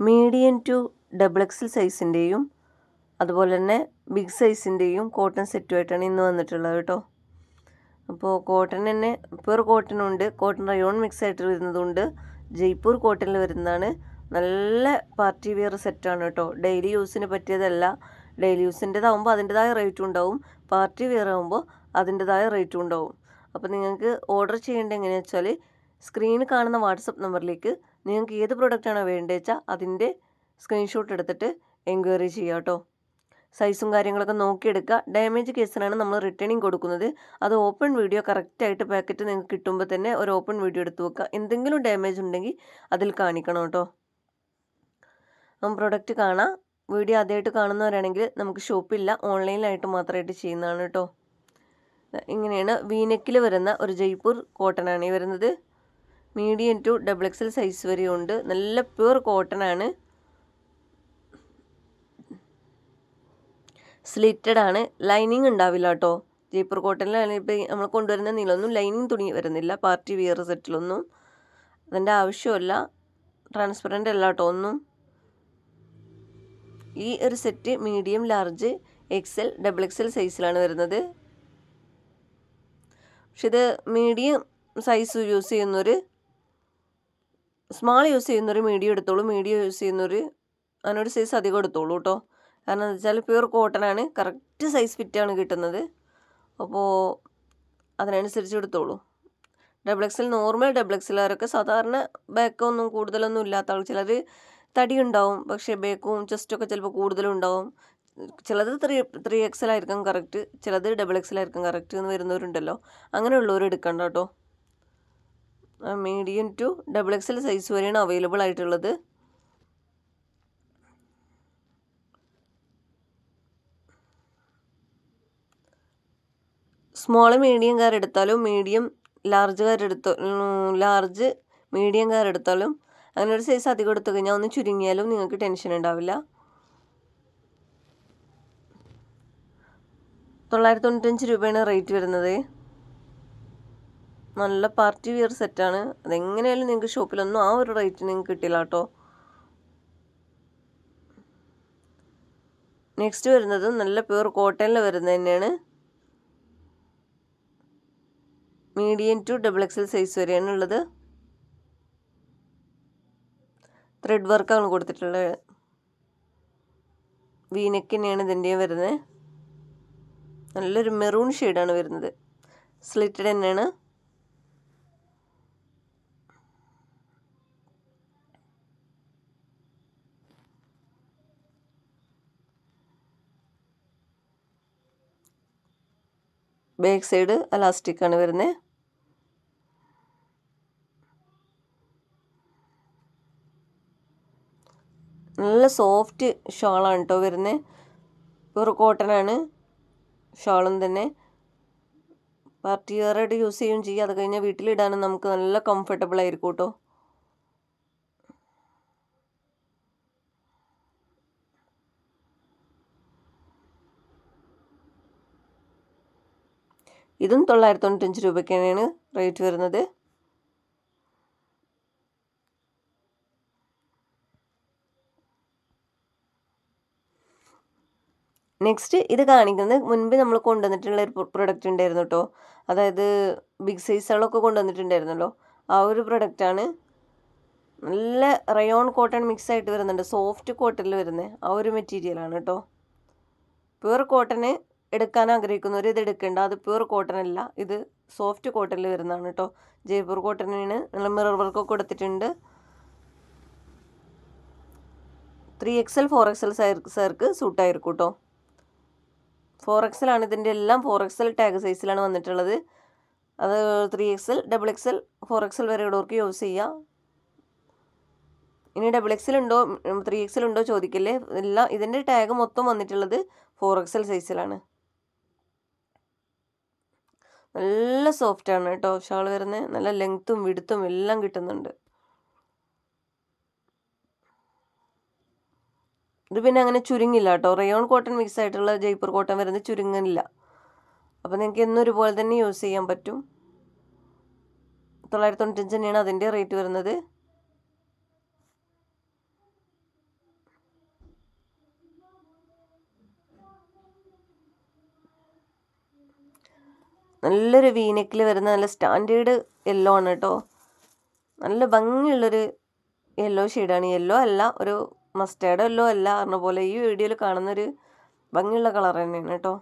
Medium to double XL സൈസിന്റെയും അതുപോലെ തന്നെ ബിഗ് സൈസിന്റെയും കോട്ടൺ സെറ്റുമായിട്ടാണ് ഇന്ന് വന്നിട്ടുള്ളത് കേട്ടോ അപ്പോൾ കോട്ടൺ തന്നെ പ്യുർ കോട്ടൺ ഉണ്ട്. കോട്ടൺ റയോൺ മിക്സ് ആയിട്ട് വരുന്നതുണ്ട്. ജയ്പൂർ കോട്ടണിൽ വരുന്നതാണ്. നല്ല പാർട്ടി വെയർ സെറ്റാണ് കേട്ടോ ഡെയിലി യൂസിന് പറ്റിയതല്ല. ഡെയിലി യൂസിന്റെതാകുമ്പോൾ അതിന്റെതായ റേറ്റും ഉണ്ടാവും. പാർട്ടി വെയർ ആകുമ്പോൾ അതിന്റെതായ റേറ്റും ഉണ്ടാവും. അപ്പോൾ നിങ്ങൾക്ക് ഓർഡർ ചെയ്യേണ്ടത് എങ്ങനെയാണെന്ന് വെച്ചാൽ സ്ക്രീനിൽ കാണുന്ന വാട്സപ്പ് നമ്പറിലേക്ക് നിങ്ങൾക്ക് ഏത് പ്രൊഡക്റ്റാണോ വേണ്ടത് വെച്ചാൽ അതിന്റെ സ്ക്രീൻഷോട്ട് എടുത്തിട്ട് എൻക്വയറി ചെയ്യുക കേട്ടോ. സൈസും കാര്യങ്ങളൊക്കെ നോക്കിയെടുക്കുക. ഡാമേജ് കേസിനാണ് നമ്മൾ റിട്ടേണിങ് കൊടുക്കുന്നത്. അത് ഓപ്പൺ വീഡിയോ കറക്റ്റായിട്ട് പാക്കറ്റ് നിങ്ങൾക്ക് കിട്ടുമ്പോൾ തന്നെ ഒരു ഓപ്പൺ വീഡിയോ എടുത്ത് വെക്കുക. എന്തെങ്കിലും ഡാമേജ് ഉണ്ടെങ്കിൽ അതിൽ കാണിക്കണം കേട്ടോ. പ്രൊഡക്റ്റ് കാണാം. വീഡിയോ ആദ്യമായിട്ട് കാണുന്നവരാണെങ്കിൽ നമുക്ക് ഷോപ്പില്ല ഓൺലൈനിലായിട്ട് മാത്രമായിട്ട് ചെയ്യുന്നതാണ് കേട്ടോ. ഇങ്ങനെയാണ് വീനക്കിൽ വരുന്ന ഒരു ജയ്പൂർ കോട്ടൺ ആണ് ഈ വരുന്നത്. Medium to double XL size വരെയും ഉണ്ട്. നല്ല പ്യൂർ കോട്ടൺ ആണ്. സ്ലിറ്റഡ് ആണ്. ലൈനിങ് ഉണ്ടാവില്ല കേട്ടോ. ജയ്പൂർ കോട്ടണിലാണ് നമ്മൾ കൊണ്ടുവരുന്ന നീളമൊന്നും ലൈനിങ് തുണി വരുന്നില്ല. പാർട്ടി വിയർ സെറ്റിലൊന്നും അതിന്റെ ആവശ്യമില്ല ട്രാൻസ്പെറന്റ് അല്ല കേട്ടോ ഒന്നും. ഈ ഒരു set medium large XL double XL സൈസിലാണ് വരുന്നത്. പക്ഷെ ഇത് മീഡിയം സൈസ് യൂസ് ചെയ്യുന്നവർ സ്മാൾ യൂസ് ചെയ്യുന്നവർ മീഡിയം എടുത്തോളൂ. മീഡിയം യൂസ് ചെയ്യുന്നവർ അതിനൊരു സൈസ് അധികം എടുത്തോളൂ കേട്ടോ കാരണം എന്താ വെച്ചാൽ പ്യൂർ കോട്ടൺ ആണ്. കറക്റ്റ് സൈസ് ഫിറ്റാണ് കിട്ടുന്നത്. അപ്പോൾ അതിനനുസരിച്ച് എടുത്തോളൂ. ഡബിൾ എക്സിൽ നോർമൽ ഡബിൾ എക്സലുകാരൊക്കെ സാധാരണ ബാക്കൊന്നും കൂടുതലൊന്നും ഇല്ലാത്ത ആൾ. ചിലർ തടി ഉണ്ടാവും. പക്ഷേ ബേക്കും ചെസ്റ്റൊക്കെ ചിലപ്പോൾ കൂടുതലും ഉണ്ടാവും. ചിലത് ത്രീ ത്രീ എക്സലായിരിക്കും കറക്റ്റ് ചിലത് ഡബിൾ എക്സലായിരിക്കും കറക്റ്റ് എന്ന് വരുന്നവരുണ്ടല്ലോ. അങ്ങനെയുള്ളവർ എടുക്കണ്ട കേട്ടോ medium to double XL size വരെയാണ് അവൈലബിൾ ആയിട്ടുള്ളത്. സ്മോൾ മീഡിയം കാർ എടുത്താലും മീഡിയം ലാർജ് കാർ എടുത്ത ലാർജ് മീഡിയം കാർ എടുത്താലും അങ്ങനെ ഒരു സൈസ് അധികം എടുത്തു കഴിഞ്ഞാൽ ഒന്ന് ചുരുങ്ങിയാലും നിങ്ങൾക്ക് ടെൻഷൻ ഉണ്ടാവില്ല. തൊള്ളായിരത്തി തൊണ്ണൂറ്റഞ്ച് രൂപയാണ് റേറ്റ് വരുന്നത്. നല്ല പാർട്ടി വിയർ സെറ്റാണ്. അതെങ്ങനെയായാലും നിങ്ങൾക്ക് ഷോപ്പിലൊന്നും ആ ഒരു റേറ്റ് നിങ്ങൾക്ക് കിട്ടില്ല കേട്ടോ. നെക്സ്റ്റ് വരുന്നത് നല്ല പ്യൂർ കോട്ടനിൽ വരുന്നത് തന്നെയാണ്. Medium to double XL size വരെയാണ് ഉള്ളത്. ത്രെഡ് വർക്കാണ് കൊടുത്തിട്ടുള്ളത്. വീനക്കിനെയാണ് ഇതിന്റെയും വരുന്നത്. നല്ലൊരു മെറൂൺ ഷെയ്ഡാണ് വരുന്നത്. സ്ലിറ്റഡ് തന്നെയാണ്. ബാക്ക് സൈഡ് അലാസ്റ്റിക് ആണ് വരുന്നത് നല്ല സോഫ്റ്റ് ഷോളാണ് കേട്ടോ വരുന്നത് പ്യൂർ കോട്ടനാണ് ഷോളും തന്നെ. പാർട്ടി വെയറായിട്ട് യൂസ് ചെയ്യുകയും ചെയ്യുക അത് കഴിഞ്ഞാൽ വീട്ടിലിടാനും നമുക്ക് നല്ല കംഫർട്ടബിൾ ആയിരിക്കും കേട്ടോ ഇതും തൊള്ളായിരത്തി തൊണ്ണൂറ്റഞ്ച് രൂപയ്ക്കാണ് റേറ്റ് വരുന്നത്. നെക്സ്റ്റ് ഇത് കാണിക്കുന്നത് മുൻപ് നമ്മൾ കൊണ്ടുവന്നിട്ടുള്ള ഒരു പ്രൊഡക്റ്റ് ഉണ്ടായിരുന്നു കേട്ടോ അതായത് ബിഗ് സൈസുകളൊക്കെ കൊണ്ടുവന്നിട്ടുണ്ടായിരുന്നല്ലോ. ആ ഒരു പ്രൊഡക്റ്റാണ് നല്ല റയോൺ കോട്ടൺ മിക്സ് ആയിട്ട് വരുന്നുണ്ട്. സോഫ്റ്റ് കോട്ടണിൽ വരുന്നത് ആ ഒരു മെറ്റീരിയലാണ് കേട്ടോ പ്യുവർ കോട്ടന് എടുക്കാൻ ആഗ്രഹിക്കുന്നവർ ഇത് എടുക്കേണ്ട. അത് പ്യൂർ കോട്ടൺ അല്ല. ഇത് സോഫ്റ്റ് കോട്ടണിൽ വരുന്നതാണ് കേട്ടോ ജയ്പൂർ കോട്ടണിന് നല്ല മിറർ വർക്കൊക്കെ കൊടുത്തിട്ടുണ്ട്. ത്രീ എക്സൽ ഫോർ എക്സൽ സൈർക്ക് സൂട്ടായിരിക്കും കേട്ടോ ഫോർ എക്സലാണ് ഇതിന്റെ എല്ലാം. ഫോർ എക്സൽ ടാഗ് സൈസിലാണ് വന്നിട്ടുള്ളത്. അത് three XL double XL four XL വരെ ഉള്ളവർക്ക് യൂസ് ചെയ്യാം. ഇനി ഡബിൾ എക്സൽ ഉണ്ടോ? ത്രീ എക്സൽ ഉണ്ടോ ചോദിക്കല്ലേ. എല്ലാം ഇതിന്റെ ടാഗ് മൊത്തം വന്നിട്ടുള്ളത് ഫോർ എക്സൽ സൈസിലാണ് നല്ല സോഫ്റ്റ് ആണ് കേട്ടോ ഷാൾ വരുന്നത് നല്ല ലെങ്ത്തും വിടുത്തും എല്ലാം കിട്ടുന്നുണ്ട്. ഇത് പിന്നെ അങ്ങനെ ചുരുങ്ങില്ല കേട്ടോ റയോൺ കോട്ടൺ മിക്സ് ആയിട്ടുള്ള ജയ്പൂർ കോട്ടൺ വരുന്നത് ചുരുങ്ങില്ല അപ്പോൾ നിങ്ങൾക്ക് എന്നും ഒരുപോലെ തന്നെ യൂസ് ചെയ്യാൻ പറ്റും. തൊള്ളായിരത്തി തൊണ്ണൂറ്റഞ്ച് തന്നെയാണ് അതിന്റെ റേറ്റ് വരുന്നത്. നല്ലൊരു വീനെക്കിൽ വരുന്ന നല്ല സ്റ്റാൻഡേർഡ് യെല്ലോ ആണ് കേട്ടോ നല്ല ഭംഗിയുള്ളൊരു യെല്ലോ ഷെയ്ഡാണ് യെല്ലോ അല്ല ഒരു മസ്റ്റേർഡ് യെല്ലോ അല്ല പറഞ്ഞ പോലെ ഈ വീഡിയോയിൽ കാണുന്നൊരു ഭംഗിയുള്ള കളർ തന്നെയാണ് കേട്ടോ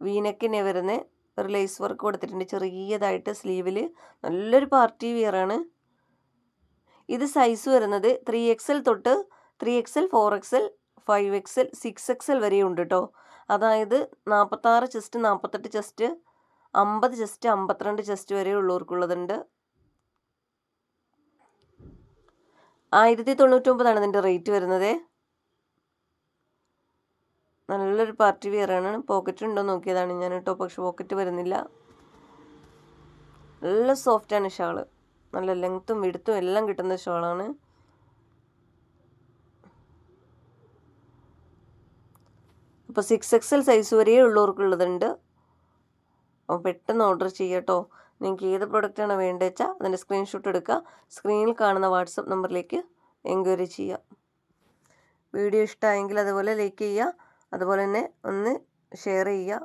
വീനെക്കിനെ വരുന്ന ഒരു ലേസ് വർക്ക് കൊടുത്തിട്ടുണ്ട്. ചെറിയതായിട്ട് സ്ലീവിൽ നല്ലൊരു പാർട്ടി വിയറാണ് ഇത് സൈസ് വരുന്നത് ത്രീ എക്സൽ തൊട്ട് three XL four XL five XL six XL വരെ ഉണ്ട് കേട്ടോ അതായത് നാൽപ്പത്താറ് ചെസ്റ്റ് നാൽപ്പത്തെട്ട് ചെസ്റ്റ് അമ്പത് ചെസ്റ്റ് അമ്പത്തിരണ്ട് ചെസ്റ്റ് വരെ ഉള്ളവർക്കുള്ളതുണ്ട്. ആയിരത്തി തൊണ്ണൂറ്റൊമ്പതാണ് ഇതിന്റെ റേറ്റ് വരുന്നത്. നല്ലൊരു പാർട്ടി വെയറാണ് പോക്കറ്റ് ഉണ്ടോ നോക്കിയതാണ് ഞാൻ കേട്ടോ. പക്ഷെ പോക്കറ്റ് വരുന്നില്ല. നല്ല സോഫ്റ്റാണ് ഷാൾ. നല്ല ലെങ്ത്തും വിടുത്തും എല്ലാം കിട്ടുന്ന ഷാളാണ്. അപ്പോൾ സിക്സ് എക്സൽ സൈസ് വരെ ഉള്ളവർക്കുള്ളതുണ്ട് അപ്പോൾ പെട്ടെന്ന് ഓർഡർ ചെയ്യട്ടോ. നിങ്ങൾക്ക് ഏത് പ്രൊഡക്റ്റാണ് വേണ്ടത് വെച്ചാൽ അതിന്റെ സ്ക്രീൻഷോട്ട് എടുക്കുക. സ്ക്രീനിൽ കാണുന്ന വാട്സപ്പ് നമ്പറിലേക്ക് എൻക്വയറി ചെയ്യുക. വീഡിയോ ഇഷ്ടമായെങ്കിൽ അതുപോലെ ലൈക്ക് ചെയ്യുക. അതുപോലെ തന്നെ ഒന്ന് ഷെയർ ചെയ്യുക.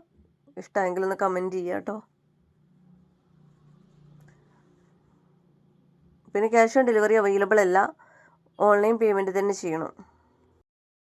ഇഷ്ടമായെങ്കിൽ ഒന്ന് കമന്റ് ചെയ്യുക കേട്ടോ. പിന്നെ ക്യാഷ് ഓൺ ഡെലിവറി അവൈലബിൾ അല്ല. ഓൺലൈൻ പേയ്മെന്റ് തന്നെ ചെയ്യണം.